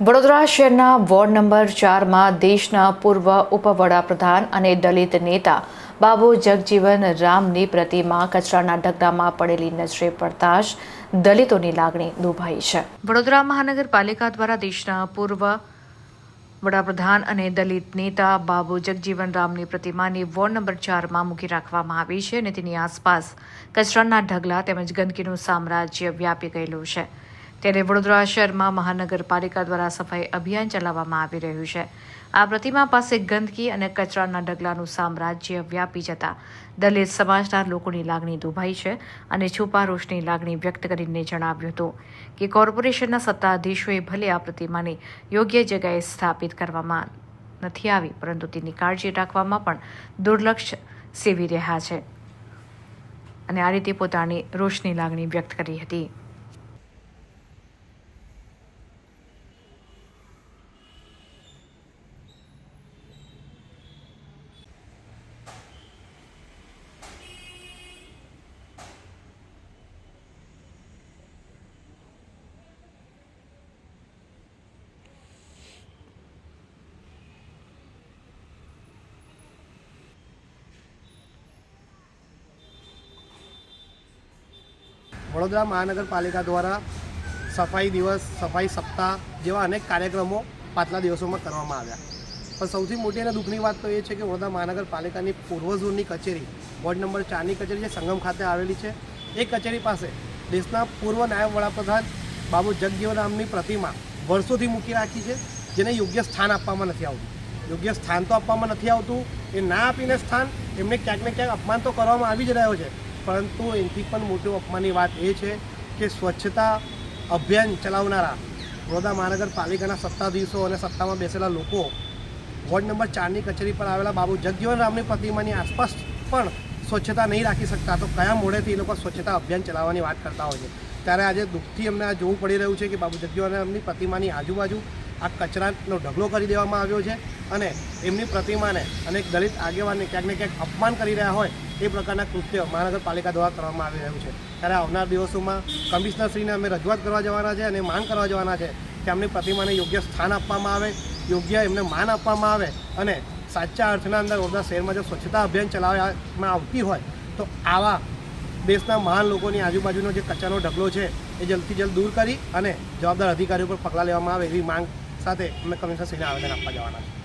વડોદરા શહેરના ward number ચારમાં દેશના પૂર્વ ઉપવડાપ્રધાન અને દલિત નેતા બાબુ જગજીવન રામની પ્રતિમા કચરાના ઢગલામાં પડેલી નજરે પડતા જ દલિતોની લાગણી દુભાઈ છે. વડોદરા મહાનગરપાલિકા દ્વારા દેશના પૂર્વ વડાપ્રધાન અને દલિત નેતા બાબુ જગજીવન રામની પ્રતિમાની વોર્ડ નંબર ચારમાં મૂકી રાખવામાં આવી છે અને તેની આસપાસ કચરાના ઢગલા તેમજ ગંદકીનું સામ્રાજ્ય વ્યાપી ગયેલું છે. ત્યારે વડોદરા શહેરમાં મહાનગરપાલિકા દ્વારા સફાઈ અભિયાન ચલાવવામાં આવી રહ્યું છે. આ પ્રતિમા પાસે ગંદકી અને કચરાના ઢગલાનું સામ્રાજ્ય વ્યાપી જતા દલિત સમાજના લોકોની લાગણી દુભાઈ છે અને છુપા રોષની લાગણી વ્યક્ત કરીને જણાવ્યું હતું કે કોર્પોરેશનના સત્તાધીશોએ ભલે આ પ્રતિમાને યોગ્ય જગ્યાએ સ્થાપિત કરવામાં નથી આવી, પરંતુ તેની કાળજી રાખવામાં પણ દુર્લક્ષ સેવી રહ્યા છે. અને આ રીતે પોતાની રોષની લાગણી વ્યક્ત કરી હતી. વડોદરા મહાનગરપાલિકા દ્વારા સફાઈ દિવસ, સફાઈ સપ્તાહ જેવા અનેક કાર્યક્રમો પાછલા દિવસોમાં કરવામાં આવ્યા. પણ સૌથી મોટી અને દુઃખની વાત તો એ છે કે વડોદરા મહાનગરપાલિકાની પૂર્વ ઝોનની કચેરી, વોર્ડ નંબર ચારની કચેરી જે સંગમ ખાતે આવેલી છે, એ કચેરી પાસે દેશના પૂર્વ નાયબ વડાપ્રધાન બાબુ જગજીવનરામની પ્રતિમા વર્ષોથી મૂકી રાખી છે, જેને યોગ્ય સ્થાન આપવામાં નથી આવતું. યોગ્ય સ્થાન તો આપવામાં નથી આવતું, એ ના આપીને સ્થાન એમને ક્યાંક ને ક્યાંક અપમાન તો કરવામાં આવી જ રહ્યો છે. પરંતુ એનાથી પણ મોટું અપમાનની વાત એ છે કે સ્વચ્છતા અભિયાન ચલાવનારા વડોદરા મહાનગરપાલિકાના સત્તાધીશો અને સત્તામાં બેસેલા લોકો વોર્ડ નંબર ચારની કચેરી પર આવેલા બાબુ જગજીવન રામની પ્રતિમાની આસપાસ પણ સ્વચ્છતા નહીં રાખી શકતા. તો કયા મોડેથી એ લોકો સ્વચ્છતા અભિયાન ચલાવવાની વાત કરતા હોય છે? ત્યારે આજે દુઃખથી અમને આ જોવું પડી રહ્યું છે કે બાબુ જગજીવન રામની પ્રતિમાની આજુબાજુ આ કચરાનો ઢગલો કરી દેવામાં આવ્યો છે અને એમની પ્રતિમાને અને દલિત આગેવાનને ક્યાંક ને ક્યાંક અપમાન કરી રહ્યા હોય એ પ્રકારના કૃત્ય મહાનગરપાલિકા દ્વારા કરવામાં આવી રહ્યું છે. ત્યારે આવનાર દિવસોમાં કમિશનરશ્રીને અમે રજૂઆત કરવા જવાના છે અને માંગ કરવા જવાના છે કે એમની પ્રતિમાને યોગ્ય સ્થાન આપવામાં આવે, યોગ્ય એમને માન આપવામાં આવે અને સાચા અર્થના અંદર વડોદરા શહેરમાં જો સ્વચ્છતા અભિયાન ચલાવવામાં આવતી હોય તો આવા દેશના મહાન લોકોની આજુબાજુનો જે કચરાનો ઢગલો છે એ જલ્દથી જલ્દ દૂર કરી અને જવાબદાર અધિકારીઓ પર પગલાં લેવામાં આવે એવી માંગ સાથે અમે કમિશનરશ્રીને આવેદન આપવા જવાના છે